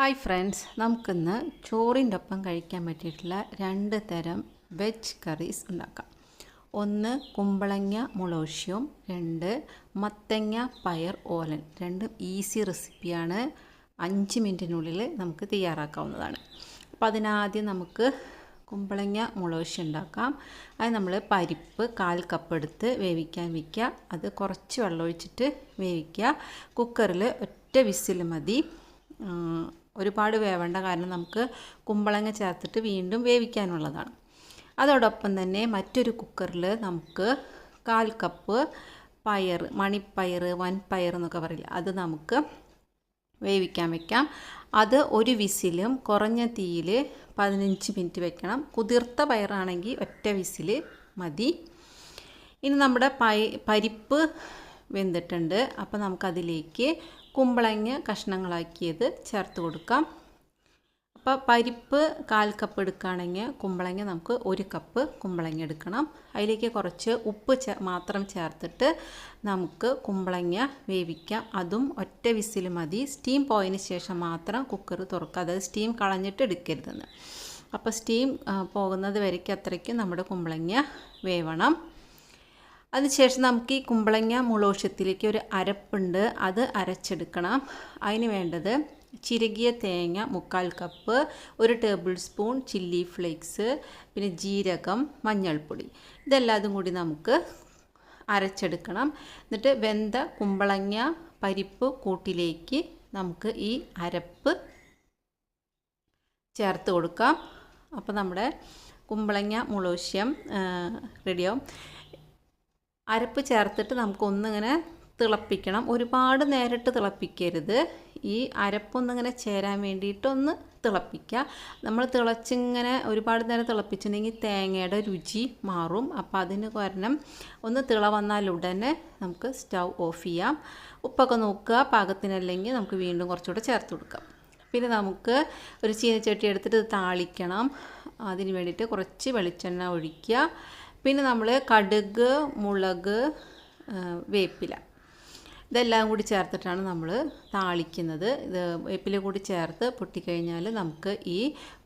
Hi friends നമുക്കിന്ന് ചോറിന്റെ ഒപ്പം കഴിക്കാൻ പറ്റിയിട്ടുള്ള രണ്ട് തരം വെജ് കറീസ് ഉണ്ടാക്കാം. ഒന്ന് കുമ്പളങ്ങ മുളോഷ്യം രണ്ട് മത്തങ്ങ പയർ ഓലൻ. രണ്ടും ഈസി റെസിപ്പിയാണ് അഞ്ച് മിനിറ്റിനുള്ളിൽ നമുക്ക് തയ്യാറാക്കാവുന്നതാണ്. അപ്പോൾ അതിനാദ്യം നമുക്ക് കുമ്പളങ്ങ മുളോശ്യം ഉണ്ടാക്കാം. അത് നമ്മൾ പരിപ്പ് കാൽ കപ്പ് എടുത്ത് വേവിക്കാൻ വയ്ക്കുക അത് കുറച്ച് വെള്ളമൊഴിച്ചിട്ട് വേവിക്കുക. കുക്കറിൽ ഒറ്റ വിസിൽ മതി. ഒരുപാട് വേവേണ്ട കാരണം നമുക്ക് കുമ്പളങ്ങ ചേർത്തിട്ട് വീണ്ടും വേവിക്കാനുള്ളതാണ്. അതോടൊപ്പം തന്നെ മറ്റൊരു കുക്കറിൽ നമുക്ക് കാൽ കപ്പ് പയർ മണിപ്പയർ വൻപയർ എന്നൊക്കെ പറയില്ല അത് നമുക്ക് വേവിക്കാൻ വെക്കാം. അത് ഒരു വിസിലും കുറഞ്ഞ തീയിൽ പതിനഞ്ച് മിനിറ്റ് വെക്കണം. കുതിർത്ത പയറാണെങ്കിൽ ഒറ്റ വിസിൽ മതി. ഇനി നമ്മുടെ പരിപ്പ് വെന്തിട്ടുണ്ട്. അപ്പോൾ നമുക്കതിലേക്ക് കുമ്പളങ്ങ കഷ്ണങ്ങളാക്കിയത് ചേർത്ത് കൊടുക്കാം. അപ്പോൾ പരിപ്പ് കാൽ കപ്പ് എടുക്കുകയാണെങ്കിൽ കുമ്പളങ്ങ നമുക്ക് ഒരു കപ്പ് കുമ്പളങ്ങ എടുക്കണം. അതിലേക്ക് കുറച്ച് ഉപ്പ് മാത്രം ചേർത്തിട്ട് നമുക്ക് കുമ്പളങ്ങ വേവിക്കാം. അതും ഒറ്റ വിസിൽ മതി. സ്റ്റീം പോയതിന് ശേഷം മാത്രം കുക്കർ തുറക്കുക. അതായത് സ്റ്റീം കളഞ്ഞിട്ട് എടുക്കരുതെന്ന്. അപ്പോൾ സ്റ്റീം പോകുന്നത് വരയ്ക്ക് അത്രയ്ക്കും നമ്മുടെ കുമ്പളങ്ങ വേവണം. അതിനുശേഷം നമുക്ക് ഈ കുമ്പളങ്ങ മുളോഷത്തിലേക്ക് ഒരു അരപ്പുണ്ട്. അത് അരച്ചെടുക്കണം. അതിന് വേണ്ടത് ചിരകിയ തേങ്ങ മുക്കാൽ കപ്പ് ഒരു ടേബിൾ സ്പൂൺ ചില്ലി ഫ്ലേക്സ് പിന്നെ ജീരകം മഞ്ഞൾപ്പൊടി. ഇതെല്ലാതും കൂടി നമുക്ക് അരച്ചെടുക്കണം. എന്നിട്ട് വെന്ത കുമ്പളങ്ങ പരിപ്പ് കൂട്ടിലേക്ക് നമുക്ക് ഈ അരപ്പ് ചേർത്ത് കൊടുക്കാം. അപ്പോൾ നമ്മുടെ കുമ്പളങ്ങ മുളോശ്യം റെഡിയാവും അരപ്പ് ചേർത്തിട്ട് നമുക്കൊന്നിങ്ങനെ തിളപ്പിക്കണം. ഒരുപാട് നേരിട്ട് തിളപ്പിക്കരുത്. ഈ അരപ്പൊന്നിങ്ങനെ ചേരാൻ വേണ്ടിയിട്ടൊന്ന് തിളപ്പിക്കുക. നമ്മൾ തിളച്ചിങ്ങനെ ഒരുപാട് നേരം തിളപ്പിച്ചിട്ടുണ്ടെങ്കിൽ തേങ്ങയുടെ രുചി മാറും. അപ്പോൾ അതിന് കാരണം ഒന്ന് തിള വന്നാലുടനെ നമുക്ക് സ്റ്റൗ ഓഫ് ചെയ്യാം. ഉപ്പൊക്കെ നോക്കുക. പാകത്തിനല്ലെങ്കിൽ നമുക്ക് വീണ്ടും കുറച്ചുകൂടെ ചേർത്ത് കൊടുക്കാം. പിന്നെ നമുക്ക് ഒരു ചീനച്ചട്ടി എടുത്തിട്ട് താളിക്കണം. അതിന് വേണ്ടിയിട്ട് കുറച്ച് വെളിച്ചെണ്ണ ഒഴിക്കുക. പിന്നെ നമ്മൾ കടുക് മുളക് വേപ്പില. ഇതെല്ലാം കൂടി ചേർത്തിട്ടാണ് നമ്മൾ താളിക്കുന്നത്. ഇത് വേപ്പില കൂടി ചേർത്ത് പൊട്ടിക്കഴിഞ്ഞാൽ നമുക്ക് ഈ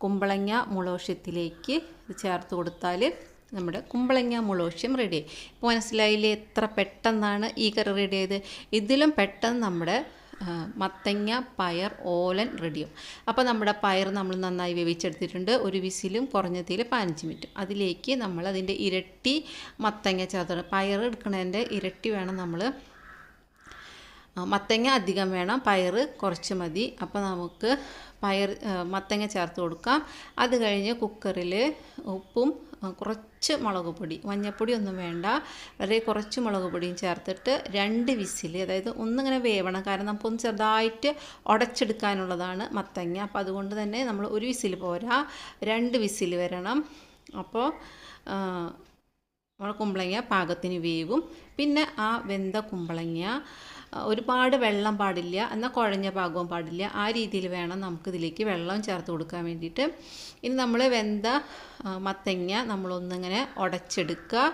കുമ്പളങ്ങ മുളോഷ്യത്തിലേക്ക് ചേർത്ത് കൊടുത്താൽ നമ്മുടെ കുമ്പളങ്ങ മുളോഷ്യം റെഡി ഇപ്പോൾ മനസ്സിലായില്ലേ എത്ര പെട്ടെന്നാണ് ഈ കറി റെഡി ആയത്? ഇതിലും പെട്ടെന്ന് നമ്മുടെ മത്തങ്ങ പയർ ഓലൻ റെഡിയും. അപ്പോൾ നമ്മുടെ പയർ നമ്മൾ നന്നായി വേവിച്ചെടുത്തിട്ടുണ്ട്. ഒരു വിസിലും കുറഞ്ഞതിൽ പതിനഞ്ച് മിനിറ്റ്. അതിലേക്ക് നമ്മൾ അതിന്റെ ഇരട്ടി മത്തങ്ങ ചേർത്തിട്ട് പയർ എടുക്കുന്നതിന്റെ ഇരട്ടി വേണം നമ്മൾ. മത്തങ്ങ അധികം വേണം. പയർ കുറച്ച് മതി. അപ്പോൾ നമുക്ക് പയർ മത്തങ്ങ ചേർത്ത് കൊടുക്കാം. അത് കഴിഞ്ഞ് കുക്കറിൽ ഉപ്പും കുറച്ച് മുളക് പൊടി മഞ്ഞൾപ്പൊടി ഒന്നും വേണ്ട. വളരെ കുറച്ച് മുളക് പൊടിയും ചേർത്തിട്ട് രണ്ട് വിസിൽ അതായത് ഒന്നിങ്ങനെ വേവണം. കാരണം നമുക്കൊന്ന് ചെറുതായിട്ട് ഉടച്ചെടുക്കാനുള്ളതാണ് മത്തങ്ങ. അപ്പോൾ അതുകൊണ്ട് തന്നെ നമ്മൾ ഒരു വിസിൽ പോരാ. രണ്ട് വിസിൽ വരണം. അപ്പോൾ നമ്മുടെ കുമ്പളങ്ങ പാകത്തിന് വേവും. പിന്നെ ആ വെന്ത കുമ്പളങ്ങ ഒരുപാട് വെള്ളം പാടില്ല എന്നാൽ കുഴഞ്ഞ പാകവും പാടില്ല. ആ രീതിയിൽ വേണം നമുക്കിതിലേക്ക് വെള്ളം ചേർത്ത് കൊടുക്കാൻ വേണ്ടിയിട്ട്. ഇനി നമ്മൾ വെന്ത മത്തങ്ങ നമ്മളൊന്നിങ്ങനെ ഉടച്ചെടുക്കുക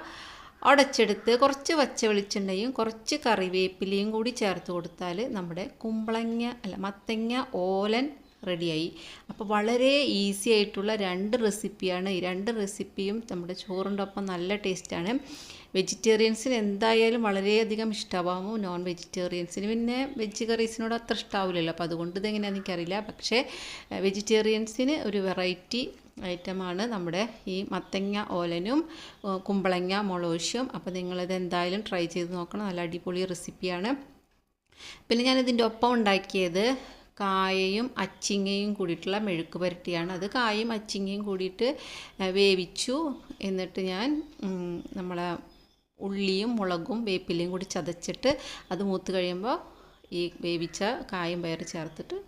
ഉടച്ചെടുത്ത് കുറച്ച് വച്ച വെളിച്ചെണ്ണയും കുറച്ച് കറിവേപ്പിലയും കൂടി ചേർത്ത് കൊടുത്താൽ നമ്മുടെ കുമ്പളങ്ങ അല്ല മത്തങ്ങ ഓലൻ റെഡിയായി. അപ്പോൾ വളരെ ഈസി ആയിട്ടുള്ള രണ്ട് റെസിപ്പിയാണ്. ഈ രണ്ട് റെസിപ്പിയും നമ്മുടെ ചോറിന്റെ ഒപ്പം നല്ല ടേസ്റ്റാണ്. വെജിറ്റേറിയൻസിന് എന്തായാലും വളരെയധികം ഇഷ്ടമാവും നോൺ വെജിറ്റേറിയൻസിന് പിന്നെ വെജ് കറീസിനോട് അത്ര ഇഷ്ടാവില്ലല്ലോ. അപ്പോൾ അതുകൊണ്ട് ഇതെങ്ങനെയാണെന്ന് എനിക്കറിയില്ല. പക്ഷേ വെജിറ്റേറിയൻസിന് ഒരു വെറൈറ്റി ഐറ്റമാണ് നമ്മുടെ ഈ മത്തങ്ങ ഓലനും കുമ്പളങ്ങ മുളോശ്യം അപ്പോൾ നിങ്ങളിത് എന്തായാലും ട്രൈ ചെയ്ത് നോക്കണം. നല്ല അടിപൊളി റെസിപ്പിയാണ് പിന്നെ ഞാൻ ഇതിന്റെ ഒപ്പം ഉണ്ടാക്കിയത് കായയും അച്ചിങ്ങയും കൂടിയിട്ടുള്ള മെഴുക്ക് പുരട്ടിയാണ്. അത് കായും അച്ചിങ്ങയും കൂടിയിട്ട് വേവിച്ചു. എന്നിട്ട് ഞാൻ നമ്മളെ ഉള്ളിയും മുളകും വേപ്പിലയും കൂടി ചതച്ചിട്ട് അത് മൂത്ത് കഴിയുമ്പോൾ ഈ വേവിച്ച കായും പയർ ചേർത്തിട്ട്